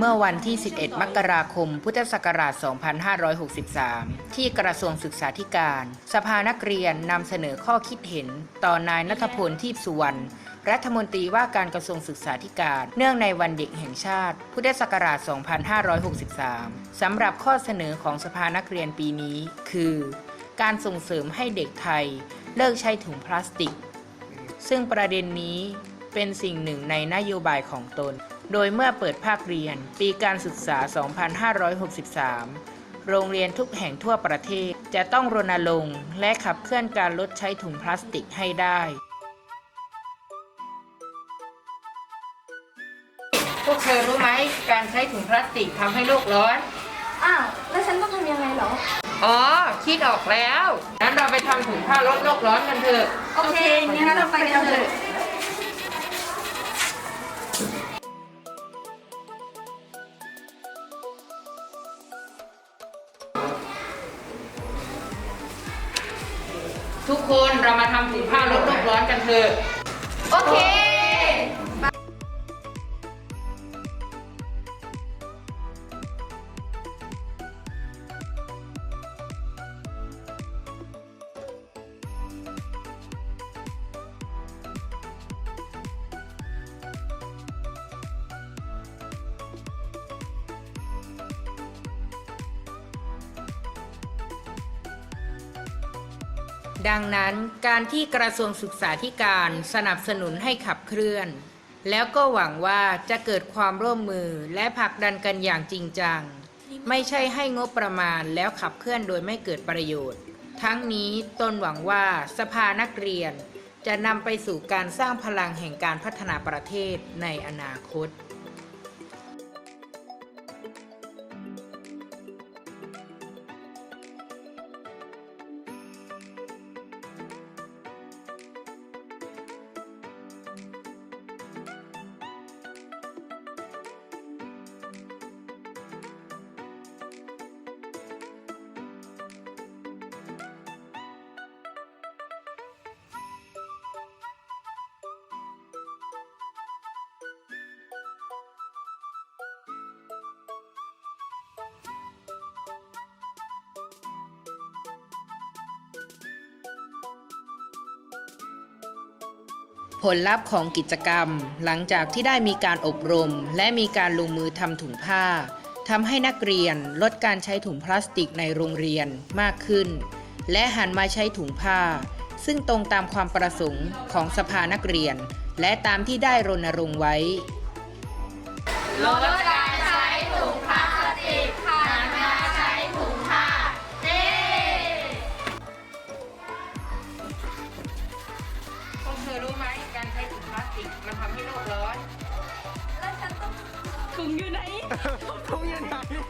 เมื่อวันที่ 11 มกราคม พุทธศักราช 2563 ที่กระทรวงศึกษาธิการ สภานักเรียนนำเสนอข้อคิดเห็น ต่อนายนัทพลทีพสุวรรณรัฐมนตรีว่าการกระทรวงศึกษาธิการ เนื่องในวันเด็กแห่งชาติ พุทธศักราช 2563 สำหรับข้อเสนอของสภานักเรียนปีนี้ คือ การส่งเสริมให้เด็กไทย เลิกใช้ถุงพลาสติก ซึ่งประเด็นนี้เป็นสิ่งหนึ่งในนโยบายของตน โดยเมื่อเปิดภาคเรียน ปีการศึกษา 2563 โรงเรียนทุกแห่งทั่วประเทศจะต้องรณรงค์และขับเคลื่อนการลดใช้ถุงพลาสติกให้ได้ พวกเธอรู้ไหมการใช้ถุงพลาสติกทำให้โลกร้อน อ้าว แล้วฉันต้องทำยังไงเหรอ อ๋อ คิดออกแล้ว งั้นเราไปทำถุงผ้าลดโลกร้อนกันเถอะ โอเคงั้นเราไปกันเถอะ ทุกคนเรามาทำถุงผ้าลดโลกร้อนกันเถอะ ดังนั้นการที่กระทรวงศึกษาธิการสนับสนุนให้ขับเคลื่อน แล้วก็หวังว่าจะเกิดความร่วมมือและผลักดันกันอย่างจริงจัง ไม่ใช่ให้งบประมาณแล้วขับเคลื่อนโดยไม่เกิดประโยชน์ ทั้งนี้ตนหวังว่าสภานักเรียน จะนำไปสู่การสร้างพลังแห่งการพัฒนาประเทศในอนาคต ผลลัพธ์ของกิจกรรม หลังจากที่ได้มีการอบรม และมีการลงมือทำถุงผ้าทำให้นักเรียนลดการใช้ถุงพลาสติกในโรงเรียนมากขึ้น และหันมาใช้ถุงผ้า ซึ่งตรงตามความประสงค์ของสภานักเรียน และตามที่ได้รณรงค์ไว้